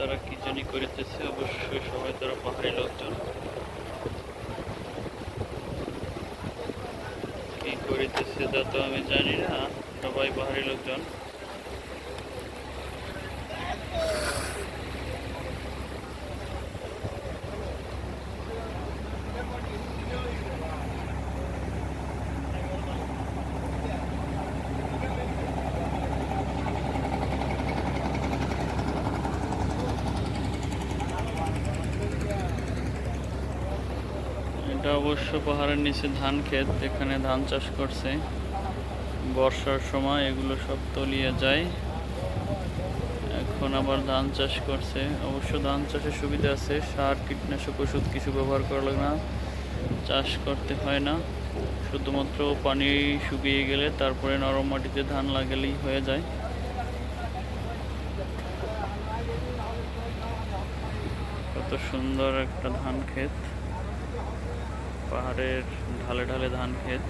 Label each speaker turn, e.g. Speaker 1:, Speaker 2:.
Speaker 1: তারা কি জানি করিতেছে, অবশ্যই সবাই তারা পাহাড়ি লোকজন। কি করিতেছে তা তো আমি জানি না, সবাই পাহাড়ি লোকজন। এটা অবশ্য পাহাড়ের নিচে ধান ক্ষেত, এখানে ধান চাষ করছে। বর্ষার সময় এগুলো সব তলিয়ে যায়। এখন আবার ধান চাষ করছে। অবশ্য ধান চাষের সুবিধা আছে, সার, কীটনাশক ওষুধ কিছু ব্যবহার করা লাগে না। চাষ করতে হয় না। শুধুমাত্র পানি শুকিয়ে গেলে তারপরে নরম মাটিতে ধান লাগালেই হয়ে যায়। কত সুন্দর একটা ধান ক্ষেত। পাহাড়ের ঢালে ঢালে ধান ক্ষেত।